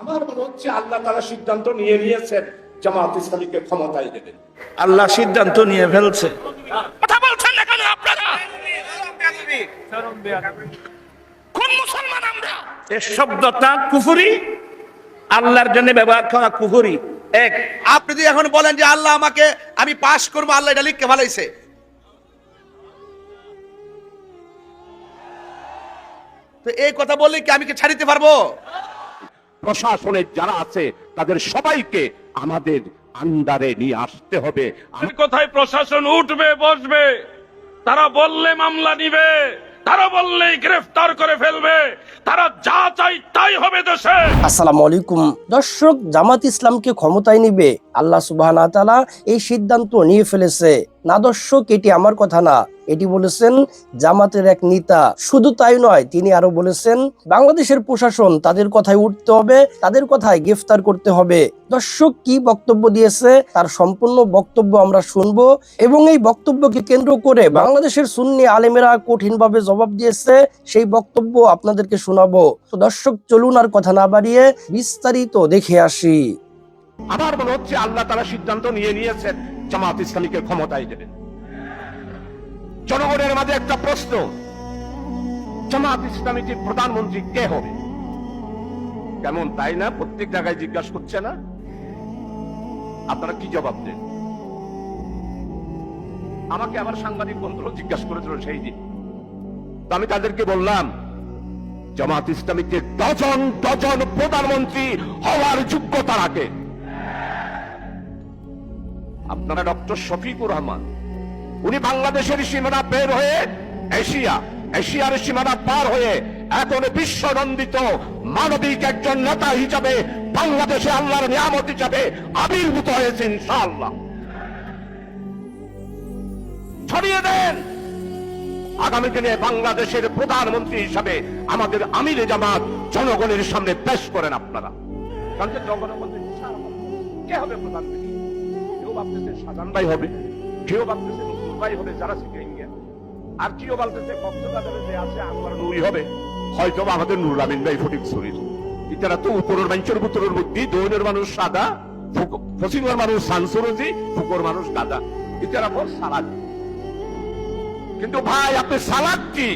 আমার মনে হচ্ছে আল্লাহ তারা সিদ্ধান্ত নিয়ে নিয়েছেন জামাত ইসলামীকে ক্ষমতায় দেবেন আল্লাহ সিদ্ধান্ত নিয়ে ফেলছে। কথা বলছেন না কেন আপনারা? কোন মুসলমান আমরা? এ শব্দটা কুফুরি আল্লাহর জন্য ব্যবহার করা কুফুরি। এক আপনি যদি এখন বলেন যে আল্লাহ আমাকে আমি পাশ করব আল্লাহ এটা লিখকে ভালাইছে তো এই কথা বললে কি আমি কি ছাড়িতে পারব? প্রশাসনের যারা আছে তাদের সবাইকে আমাদের আন্ডারে নিয়ে আসতে হবে। আমি কোথায় প্রশাসন উঠবে বসবে? তারা বললে মামলা নিবে তারা বললেই গ্রেফতার করে ফেলবে তারা যা চাই তাই হবে দেশে। আসসালামু আলাইকুম। দর্শক জামাত ইসলামকে ক্ষমতায় নিবে। আল্লাহ সুবাহ এই সিদ্ধান্ত নিয়ে ফেলেছে। না দর্শক, এটি আমার কথা না। এটি বলেছেন জামাতের এক নেতা। শুধু তাই নয়, তিনি আরও বলেছেন, বাংলাদেশের প্রশাসন তাদের কথায় উঠতে হবে, তাদের কথায় গ্রেফতার করতে হবে। দর্শক, কি বক্তব্য দিয়েছে, তার সম্পূর্ণ বক্তব্য আমরা শুনব এবং এই বক্তব্যকে কেন্দ্র করে বাংলাদেশের সুন্নি আলেমেরা কঠিনভাবে জবাব দিয়েছে, সেই বক্তব্য আপনাদেরকে শোনাবো। তো দর্শক, চলুন আর কথা না বাড়িয়ে বিস্তারিত দেখে আসি। আমার মনে হচ্ছে আল্লাহ তারা সিদ্ধান্ত নিয়ে নিয়েছেন, জামাত ইসলামীকে ক্ষমতায় দেবেন। জনগণের মাঝে একটা প্রশ্ন, জামাত ইসলামীটির প্রধানমন্ত্রী কে হবে? কেমন তাই না? প্রত্যেক জায়গায় জিজ্ঞাসা করছে না? আপনারা কি জবাব দেন? আমাকে আবার সাংবাদিক বন্ধুরা জিজ্ঞাসা করেছিল সেই দিন। আমি তাদেরকে বললাম, জামাত ইসলামীকে ডজন ডজন প্রধানমন্ত্রী হওয়ার যোগ্যতা রাখে আপনারা ডক্টর শফিকুর রহমান। উনি বাংলাদেশের সীমানা বের হয়ে এশিয়া, এশিয়ার সীমানা পার হয়ে এখন বিশ্ব নন্দিত মানবিক একজন নেতা হিসাবে বাংলাদেশে আল্লাহর নিয়ামত হিসাবে আবির্ভূত হয়েছে ইনশাআল্লাহ। ছড়িয়ে দেন। আগামী দিনে বাংলাদেশের প্রধানমন্ত্রী হিসাবে আমাদের আমিরে জামাত জনগণের সামনে পেশ করেন আপনারা। কারণ যে জনগণ বলতে বিশাল ব্যাপার। কে হবে প্রধানমন্ত্রী? হবে হবে, যারা আর কক্সবাজারে যে আছে আনোয়ার নুই হবে। হয়তো আমাদের ভাই ফটিক শরীর। ইতারা তো উপরের ভিতরের বুদ্ধি দৈনের মানুষ সাদা মানুষ সানসুরজি, ফুকর মানুষ ইতারা সালাদ। কিন্তু ভাই, আপনি সালাদ কি?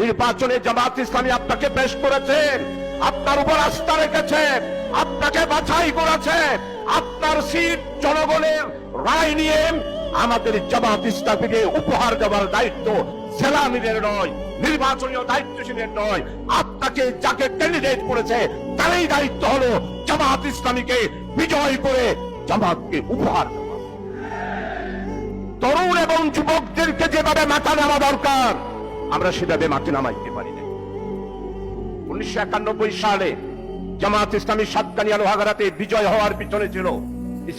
নির্বাচনে জামাত ইসলামী আপনাকে পেশ করেছেন আপনার উপর আস্থা রেখেছেন আপনাকে বাছাই করেছেন আপনার সিট জনগণের রায় নিয়ে আমাদের জামাত ইসলামীকে উপহার দেওয়ার দায়িত্ব সেলামিনের নয় নির্বাচনীয় দায়িত্বশীলের নয়। আপনাকে যাকে ক্যান্ডিডেট করেছে, তারই দায়িত্ব হলো জামাত ইসলামীকে বিজয় করে জামাতকে উপহার তরুণ এবং যুবকদেরকে যেভাবে মাথা নামা দরকার, আমরা সেভাবে মাঠে নামাইতে পারি না উনিশশো একানব্বই সালে জামাত ইসলামী সাতকানিয়া লোহাগারাতে বিজয় হওয়ার পিছনে ছিল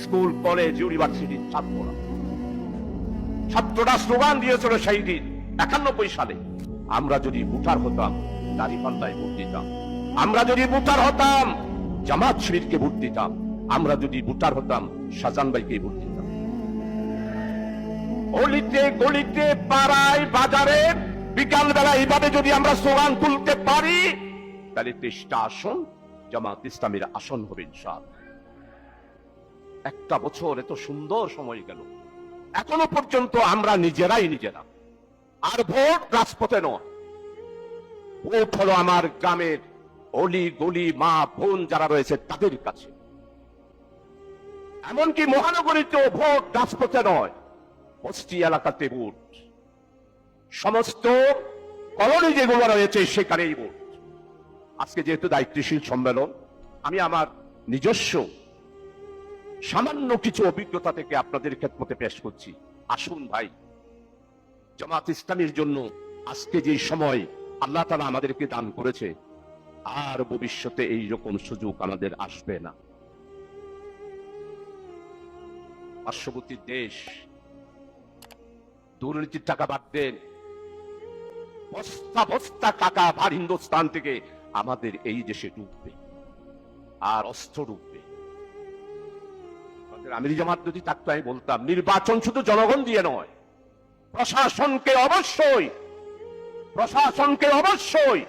স্কুল, কলেজ, ইউনিভার্সিটির ছাত্ররা। ছাত্ররা স্লোগান দিয়েছিল সেই দিন, একানব্বই সালে, আমরা যদি ভোটার হতাম দাঁড়িপাল্লায় ভোট দিতাম। আমরা যদি ভোটার হতাম, জামাত শিবিরকে ভোট দিতাম। আমরা যদি ভোটার হতাম শাহজান ভাইকে ভোট দিতাম। অলিতে গলিতে, পাড়ায়, বাজারে বিকাল বেলা এইভাবে যদি আমরা স্লোগান তুলতে পারি, তাহলে তেইশটা আসন জামাত ইসলামের আসন হবে, ইনশাআল্লাহ। একটা বছর এত সুন্দর সময় গেল। এখনও পর্যন্ত আমরা নিজেরাই নিজেরা। আর ভোট রাজপথে নয়। ভোট হলো আমার গ্রামের অলি গলি মা বোন যারা রয়েছে তাদের কাছে। এমনকি মহানগরীতেও ভোট রাজপথে নয়, বস্তি এলাকাতে ভোট। সমস্ত কলোনি যেগুলো রয়েছে সেখানেই ভোট। আজকে যেহেতু দায়িত্বশীল সম্মেলন, আমি আমার নিজস্ব সামান্য কিছু অভিজ্ঞতা থেকে আপনাদের ক্ষেত্রে পেশ করছি। আসুন ভাই, জামাত ইসলামের জন্য আজকে যে সময় আল্লাহ তালা আমাদেরকে দান করেছে, আর ভবিষ্যতে এই রকম সুযোগ আমাদের আসবে না। পার্শ্ববর্তী দেশ, দুর্নীতির টাকা বাদ দেন, বস্তা বস্তা টাকা ভার হিন্দুস্তান থেকে আমাদের এই দেশে ডুববে, আর অস্ত্র ডুববে। আমিরি জামাত যদি থাকতো, আমি বলতাম, নির্বাচন শুধু জনগণ দিয়ে নয়, প্রশাসনকে অবশ্যই প্রশাসনকে অবশ্যই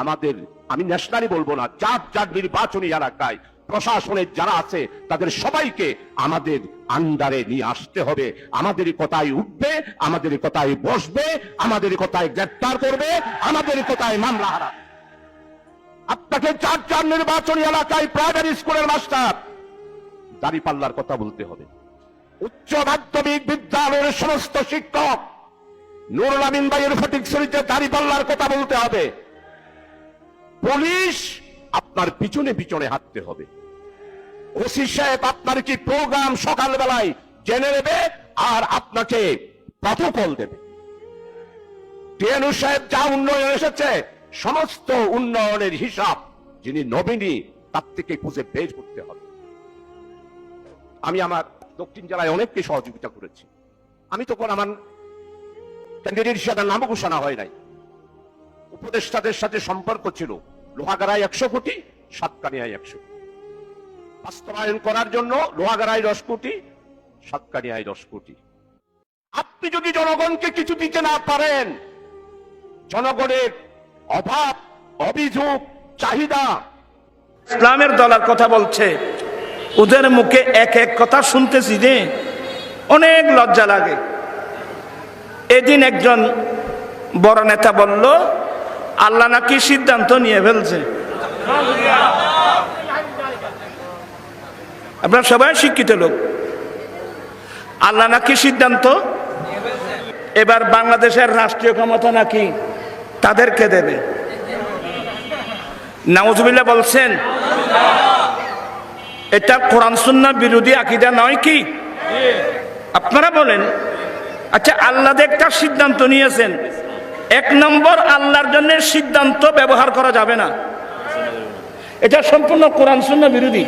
আমাদের, আমি ন্যাশনালি বলব না যার যার নির্বাচনী এলাকায় প্রশাসনের যারা আছে, তাদের সবাইকে আমাদের আন্ডারে নিয়ে আসতে হবে। আমাদের কথায় উঠবে, আমাদের কথায় বসবে, আমাদের কথায় গ্রেপ্তার করবে, আমাদের কথায় মামলা হারা আপনাকে চার চার নির্বাচনী এলাকায় প্রাইমারি স্কুলের মাস্টার দাঁড়িপাল্লার কথা বলতে হবে। উচ্চ মাধ্যমিক বিদ্যালয়ের সমস্ত শিক্ষক নুরুল আমিন ভাইয়ের ফটিক শরীতে দাঁড়িপাল্লার কথা বলতে হবে। পুলিশ আপনার পিছনে পিছনে হাঁটতে হবে। ওসি সাহেব, আপনার কি প্রোগ্রাম সকালবেলায় জেনে নেবে আর আপনাকে প্রটোকল দেবে। টিএনু সাহেব যা উন্নয়ন এসেছে সমস্ত উন্নয়নের হিসাব যিনি নবীনী তার থেকে খুঁজে বের করতে হবে। আমি আমার দক্ষিণ জেলায় অনেককে সহযোগিতা করেছি। আমি তখন আমার ক্যান্ডিডেট হিসাবে নাম ঘোষণা হয় নাই। উপদেষ্টাদের সাথে সম্পর্ক ছিল। লোহাগাড়ায় একশো কোটি, সাতকানিয়ায় একশো বাস্তবায়ন করার জন্য লোহাগাড়ায় দশ কোটি, সাতকানিয়ায় দশ কোটি। আপনি যদি জনগণকে কিছু দিতে না পারেন, জনগণের অভাব, অভিযোগ, চাহিদা। ইসলামের দলার কথা বলছে। ওদের মুখে এক এক কথা শুনতেছি যে অনেক লজ্জা লাগে। এদিন একজন বড় নেতা বলল, আল্লাহ নাকি সিদ্ধান্ত নিয়ে ফেলছে। আপনার সবাই শিক্ষিত লোক। আল্লাহ নাকি সিদ্ধান্ত? এবার বাংলাদেশের রাষ্ট্রীয় ক্ষমতা নাকি? তাদেরকে দেবে। নাউজুবিল্লাহ বলছেন, এটা কোরআন সুন্না বিরোধী আকিদা নয় কি? আপনারা বলেন আচ্ছা আল্লাহ একটা সিদ্ধান্ত নিয়েছেন, এক নম্বর আল্লাহর জন্য সিদ্ধান্ত ব্যবহার করা যাবে না। এটা সম্পূর্ণ কোরআন সুন্না বিরোধী।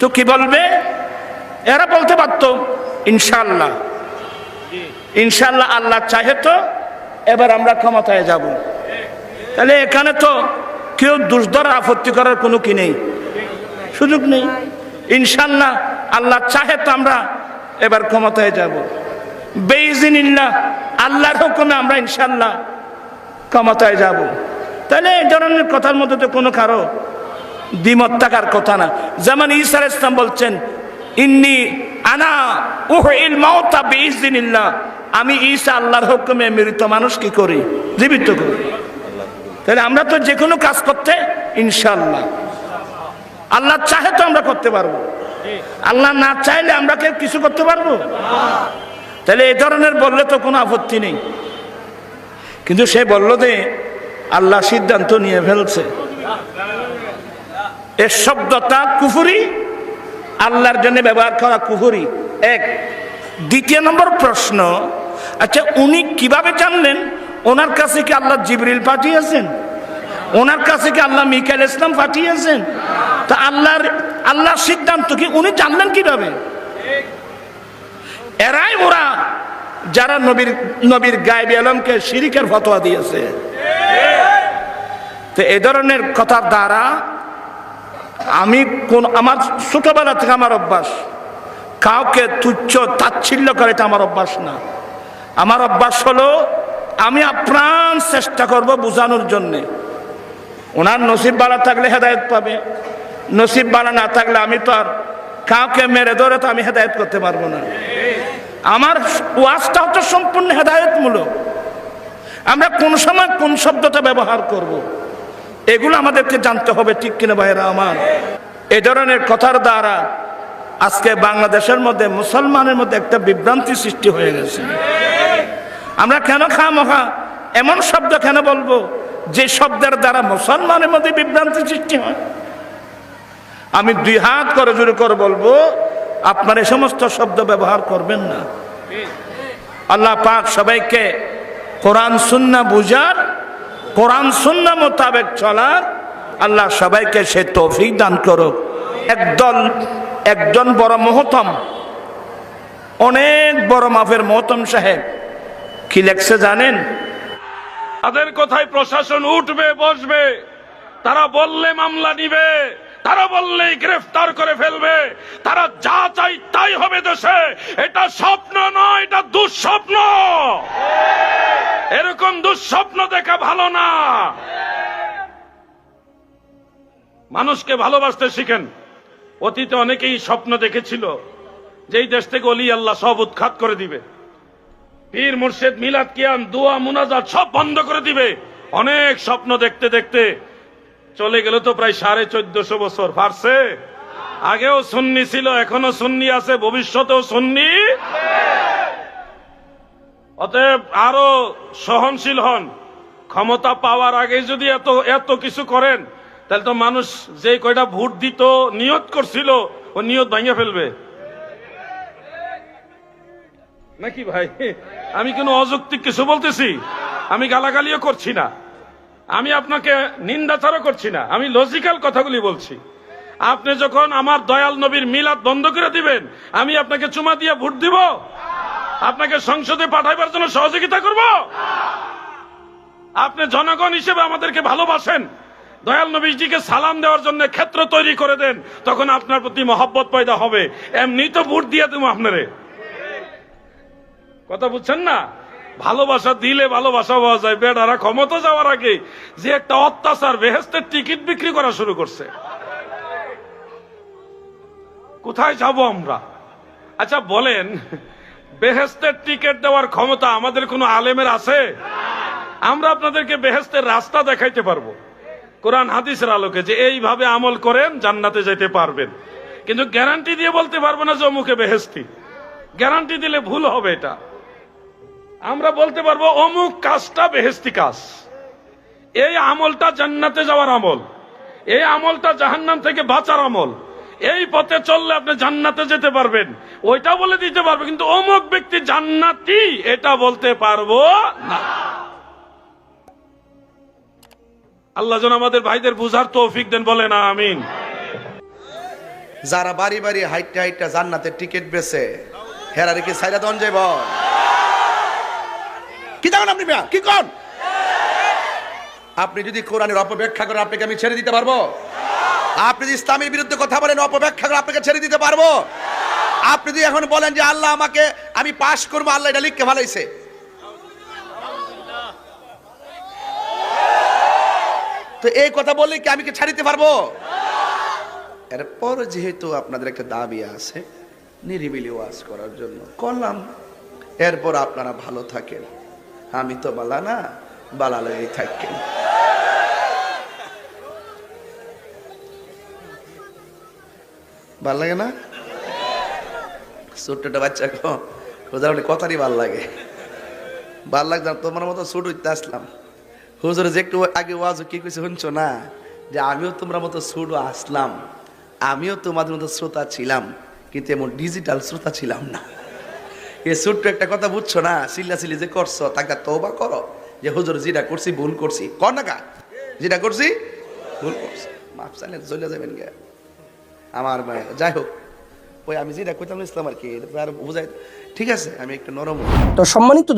তো কি বলবে? এরা বলতে পারতো ইনশাল্লাহ ইনশাল্লাহ আল্লাহ চাহে তো এবার আমরা ক্ষমতায় যাব। তাহলে এখানে তো কেউ দুষদর আপত্তি করার কোনো কি নেই? সুযোগ নেই। ইনশাল্লাহ আল্লাহ চাহে তো আমরা এবার ক্ষমতায় যাব। বেইজিনিল্লাহ আল্লাহর হুকুমে আমরা ইনশাল্লাহ ক্ষমতায় যাব। তাহলে এই ধরনের কথার মধ্যে তো কোনো কারও দ্বিমত থাকার কথা না। যেমন ঈসা ইসলাম বলছেন, ইন্নি আনা উহ ইল মাউতা বেইজিনিল্লাহ। আমি ঈসা আল্লাহর হুকুমে মৃত মানুষ কি করি? জীবিত করি। তাহলে আমরা তো যে কোনো কাজ করতে ইনশাল্লাহ আল্লাহ চাহে তো আমরা করতে পারব। আল্লাহ না চাইলে আমরা কেউ কিছু করতে পারব? তাহলে এই ধরনের বললে তো কোনো আপত্তি নেই। কিন্তু সে বলল যে, আল্লাহ সিদ্ধান্ত নিয়ে ফেলছে। এর শব্দটা কুফুরি, আল্লাহর জন্য ব্যবহার করা কুফুরি। এক। দ্বিতীয় নম্বর প্রশ্ন আচ্ছা উনি কীভাবে জানলেন? ওনার কাছে কি আল্লাহ জিবরিল পাঠিয়েছেন? ওনার কাছে কি আল্লাহ মিকাইল ইসলাম পাঠিয়েছেন? তা আল্লাহর আল্লাহর সিদ্ধান্ত কি উনি জানলেন কীভাবে? এরাই ওরা যারা নবীর নবীর গায়েবী আলমকে শিরিকের ফতোয়া দিয়েছে। তো এ ধরনের কথার দ্বারা আমি কোন, আমার ছোটবেলা থেকে আমার অভ্যাস, কাউকে তুচ্ছ তাচ্ছিল্য করে এটা আমার অভ্যাস না। আমার অভ্যাস হলো, আমি আপ্রাণ চেষ্টা করব বোঝানোর জন্যে। ওনার নসিব বালা থাকলে হেদায়ত পাবে। নসিব বালা না থাকলে আমি তো আর কাউকে মেরে ধরে তো আমি হেদায়ত করতে পারব না। আমার ওয়াজটা হচ্ছে সম্পূর্ণ হেদায়তমূলক। আমরা কোন সময় কোন শব্দটা ব্যবহার করব। এগুলো আমাদেরকে জানতে হবে, ঠিক কিনা ভাইরা আমার? এ ধরনের কথার দ্বারা আজকে বাংলাদেশের মধ্যে মুসলমানের মধ্যে একটা বিভ্রান্তি সৃষ্টি হয়ে গেছে। আমরা কেন খামোখা এমন শব্দ কেন বলব? যে শব্দের দ্বারা মুসলমানের মধ্যে বিভ্রান্তি সৃষ্টি হয়। আমি দুই হাত করে জোরে করে বলব, আপনার এই সমস্ত শব্দ ব্যবহার করবেন না। আল্লাহ পাক সবাইকে কোরআন, সুন্না বুঝার, কোরআন, সুন্না মোতাবেক চলার আল্লাহ সবাইকে সে তৌফিক দান করুক। একদল, একজন বড় মহতম, অনেক বড় মাফের মহতম সাহেব কি লেখছে জানেন? তাদের কথায় প্রশাসন উঠবে, বসবে। তারা বললে মামলা নিবে, তারা বললেই গ্রেফতার করে ফেলবে। তারা যা চাই তাই হবে দেশে। এটা স্বপ্ন নয়, এটা দুঃস্বপ্ন। এরকম দুঃস্বপ্ন দেখা ভালো না। মানুষকে ভালোবাসতে শিখেন। অতীতে অনেকেই স্বপ্ন দেখেছিল যে এই দেশ থেকে অলি আল্লাহ সব উৎখাত করে দিবে। পীর মুর্শেদ মিলাদ কিয়াম, দোয়া, মুনাজাত সব বন্ধ করে দিবে। অনেক স্বপ্ন দেখতে দেখতে চলে গেল তো প্রায় সাড়ে চোদ্দশো বছর। পারছে আগেও সুন্নি ছিল, এখনও সুন্নি আছে, ভবিষ্যতেও সুন্নি। অতএব আরও সহনশীল হন। ক্ষমতা পাওয়ার আগে যদি এত এত কিছু করেন, তাহলে তো মানুষ যে কয়টা ভোট দিত, নিয়ত করছিল, ও নিয়ত ভাঙিয়ে ফেলবে। নাকি ভাই? আমি কোনো অযৌক্তিক কিছু বলতেছি? আমি গালাগালিও করছি না। আমি আপনাকে নিন্দাচারও করছি না। আমি লজিক্যাল কথাগুলি বলছি। আপনি যখন আমার দয়াল নবীর মিলাদ বন্ধ করে দিবেন, আমি আপনাকে চুমা দিয়ে ভোট দিব? আপনাকে সংসদে পাঠাইবার জন্য সহযোগিতা করব? আপনি জনগণ হিসেবে আমাদেরকে ভালোবাসেন। দয়াল নবীজিকে সালাম দেওয়ার জন্য ক্ষেত্র তৈরি করে দেন, তখন আপনার প্রতি মহব্বত পয়দা হবে। এমনি তো ভোট দিয়ে দেবো আপনারে। কথা বুঝছেন না? ভালোবাসা দিলে ভালোবাসা পাওয়া যায়। বেডারা ক্ষমতা যাওয়ার আগে যে একটা অত্যাচার বেহেস্তের টিকিট বিক্রি করা শুরু করছে। কোথায় যাব আমরা? আচ্ছা বলেন, বেহেস্তের টিকিট দেওয়ার ক্ষমতা আমাদের কোনো আলেমের আছে? আমরা আপনাদেরকে বেহেস্তের রাস্তা দেখাইতে পারব। কোরআন হাদিসের আলোকে যে এইভাবে আমল করেন, জান্নাতে যেতে পারবেন। কিন্তু গ্যারান্টি দিয়ে বলতে পারব না যে অমুকে বেহেস্তি। গ্যারান্টি দিলে ভুল হবে এটা। আমরা বলতে পারব, অমুক কাজটা বেহেস্তি কাজ। এই আমলটা জান্নাতে যাওয়ার আমল। এই আমলটা জাহান্নাম থেকে বাঁচার আমল। এই পথে চললে আপনি জান্নাতে যেতে পারবেন। ওইটা বলে দিতে পারবে, কিন্তু অমুক ব্যক্তি জান্নাতি, এটা বলতে পারব না। আল্লাহ যেন আমাদের ভাইদের বুঝার তৌফিক দেন বলে না আমিন। যারা বাড়ি বাড়ি হাইটটা হাইটটা জান্নাতের টিকিট বেছে হেরা কি সাইরা দন যাইব? কি দেখেন আপনি মিয়া? কি কন? আপনি যদি কোরআনের অপব্যাখ্যা করেন আপনাকে আমি ছেড়ে দিতে পারব? আপনি যদি ইসলামের বিরুদ্ধে কথা বলেন অপব্যাখ্যা করে আপনাকে ছেড়ে দিতে পারব? আপনি যদি এখন বলেন যে আল্লাহ আমাকে আমি পাশ করব আল্লাহ এটা লিখকে ভালাইছে। তো এই কথা বললে কি আমি কি ছাড়িতে পারব? এরপর যেহেতু আপনাদের একটা দাবি আছে নিরিবিলি ওয়াজ করার জন্য করলাম। এরপর আপনারা ভালো থাকেন। আমি তো বালা না বালালেই থাকেন ভালো লাগে না? ছোট্ট বাচ্চা কো খোঁজার কথারই ভালো লাগে। ভালো লাগছে না, তোমার মতো ছোট হইতে আসলাম। হুজুর যে একটু আগে ওয়াজ কি কইছে শুনছো না? যে আমিও তোমরা মতো ছোট আসলাম। আমিও তোমাদের মতো শ্রোতা ছিলাম কিন্তু এমন ডিজিটাল শ্রোতা ছিলাম না। এ ছোট্ট একটা কথা বুঝছ না? সিল্লা সিলি যে করছ, তাকে তওবা করো। যে হুজুর, যেটা করছি, ভুল করছি। কর না কা? যেটা করছি, ভুল করছি। মাফ চাইলে চলে যাবেন গে আমার মায়ের। যাই হোক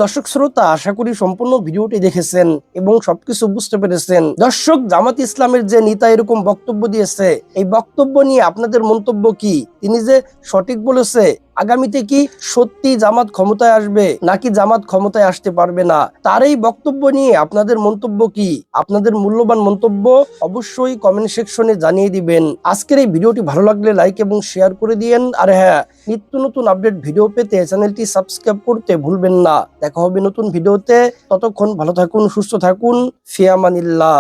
দর্শক শ্রোতা, আশা করি সম্পূর্ণ দেখেছেন এবং সবকিছু বুঝতে পেরেছেন। দর্শক, জামাত ইসলামের যে নেতা এরকম বক্তব্য দিয়েছে, এই বক্তব্য নিয়ে আপনাদের মন্তব্য কি? তিনি যে সঠিক বলেছে আগামীতে কি সত্যি জামাত ক্ষমতায় আসবে? নাকি জামাত ক্ষমতায় আসতে পারবে না? তার এই বক্তব্য নিয়ে আপনাদের মন্তব্য কি? আপনাদের মূল্যবান মন্তব্য অবশ্যই কমেন্ট সেকশনে জানিয়ে দিবেন। আজকের এই ভিডিওটি ভালো লাগলে লাইক এবং শেয়ার করে দিয়েন। আর হ্যাঁ নিত্য নতুন আপডেট ভিডিও পেতে চ্যানেলটি সাবস্ক্রাইব করতে ভুলবেন না। দেখা হবে নতুন ভিডিওতে ততক্ষণ ভালো থাকুন, সুস্থ থাকুন। ফিয়ামানিল্লাহ।